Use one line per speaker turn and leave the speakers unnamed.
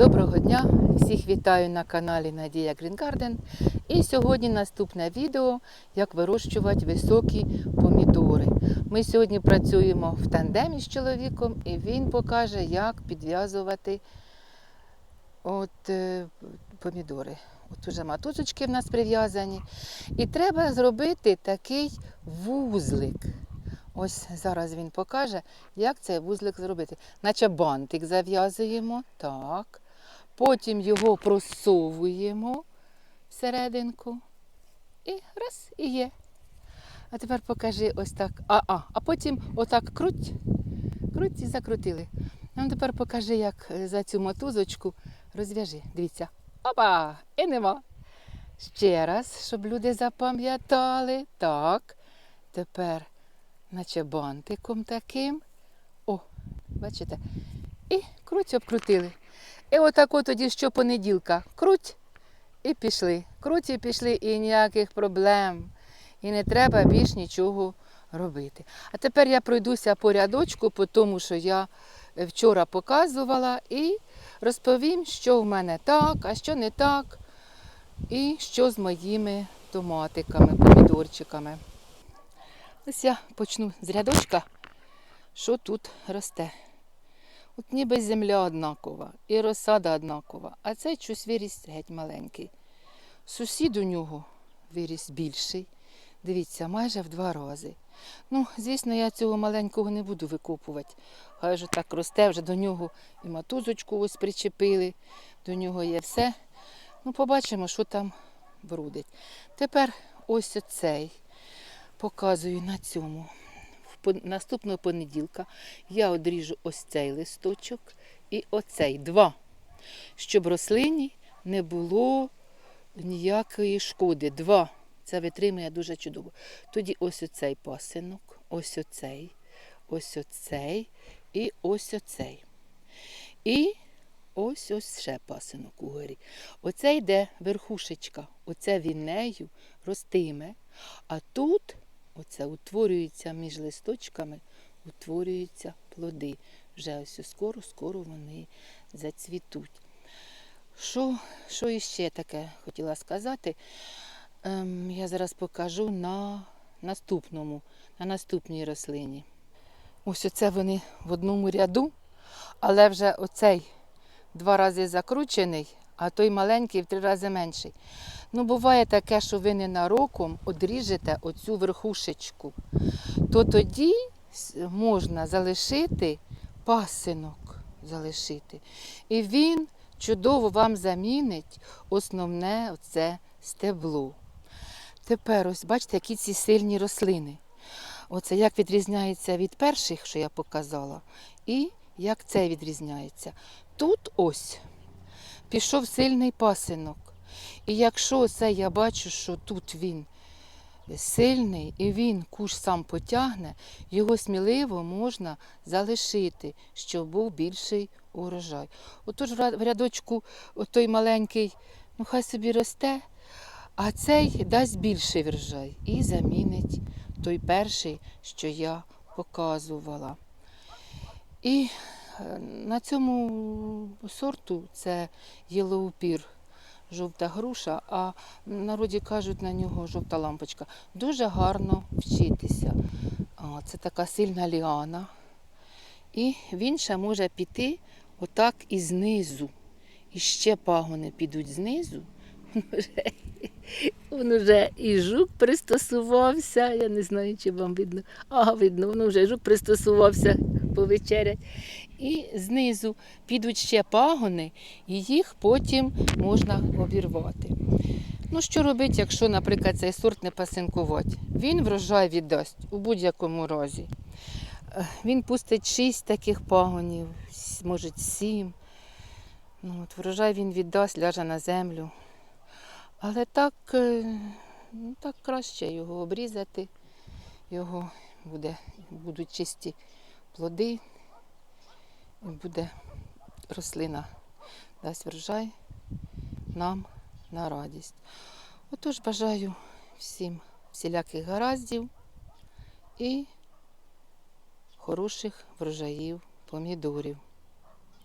Доброго дня! Всіх вітаю на каналі Надія Garden. І сьогодні наступне відео, як вирощувати високі помідори. Ми сьогодні працюємо в тандемі з чоловіком, і він покаже, як підв'язувати от, е, помідори. От уже матузочки в нас прив'язані. І треба зробити такий вузлик. Ось зараз він покаже, як цей вузлик зробити. Наче бантик зав'язуємо. Так. Потім його просовуємо всерединку. І раз, і є. А тепер покажи ось так. А, а, а потім отак круть, круть і закрутили. Ну тепер покажи, як е, за цю мотузочку розв'яжи. Дивіться. Опа! І нема. Ще раз, щоб люди запам'ятали. Так. Тепер, наче бантиком таким. О, бачите? І круть обкрутили. І отако тоді щопонеділка. Круть і пішли. Круть і пішли, і ніяких проблем. І не треба більш нічого робити. А тепер я пройдуся по рядочку, по тому, що я вчора показувала, і розповім, що в мене так, а що не так, і що з моїми томатиками, помідорчиками. Ось я почну з рядочка, що тут росте. От ніби земля однакова, і розсада однакова, а цей щось виріс геть маленький. Сусід у нього виріс більший. Дивіться, майже в два рази. Ну, звісно, я цього маленького не буду викопувати. Хай вже так росте, вже до нього і матузочку ось причепили, до нього є все. Ну, побачимо, що там брудить. Тепер ось оцей показую на цьому. Наступного понеділка я одріжу ось цей листочок і оцей два, щоб рослині не було ніякої шкоди. Два. Це витримує дуже чудово. Тоді ось оцей пасинок, ось оцей, ось оцей і ось оцей. І ось ось ще пасинок угорі. Оце йде верхушечка, оце він нею ростиме. А тут оце утворюється між листочками, утворюються плоди. Вже ось скоро-скоро вони зацвітуть. Що, що іще таке хотіла сказати? Ем, я зараз покажу на наступному, на наступній рослині. Ось оце вони в одному ряду, але вже оцей два рази закручений, а той маленький в три рази менший. Ну, буває таке, що ви ненароком одріжете оцю верхушечку, то тоді можна залишити пасинок, залишити. І він чудово вам замінить основне оце стебло. Тепер ось бачите, які ці сильні рослини. Оце як відрізняється від перших, що я показала, і як це відрізняється. Тут ось пішов сильний пасинок. І якщо це я бачу, що тут він сильний і він куш сам потягне, його сміливо можна залишити, щоб був більший урожай. Отож в рядочку той маленький, ну хай собі росте, а цей дасть більший врожай і замінить той перший, що я показувала. І е, на цьому сорту це єлоупір, жовта груша, а в народі кажуть на нього жовта лампочка. Дуже гарно вчитися. Це така сильна ліана. І він ще може піти отак і знизу. І ще пагони підуть знизу. Він вже, він і жук пристосувався. Я не знаю, чи вам видно. Ага, видно, воно вже жук пристосувався повечерять. І знизу підуть ще пагони, і їх потім можна обірвати. Ну, що робити, якщо, наприклад, цей сорт не пасинкувати? Він врожай віддасть у будь-якому разі. Е, Він пустить шість таких пагонів, може сім. Ну, от врожай він віддасть, ляже на землю. Але так, е, ну, так краще його обрізати. Його буде, будуть чисті плоди, і буде рослина дасть врожай нам на радість. Отож бажаю всім всіляких гараздів і хороших врожаїв помідорів.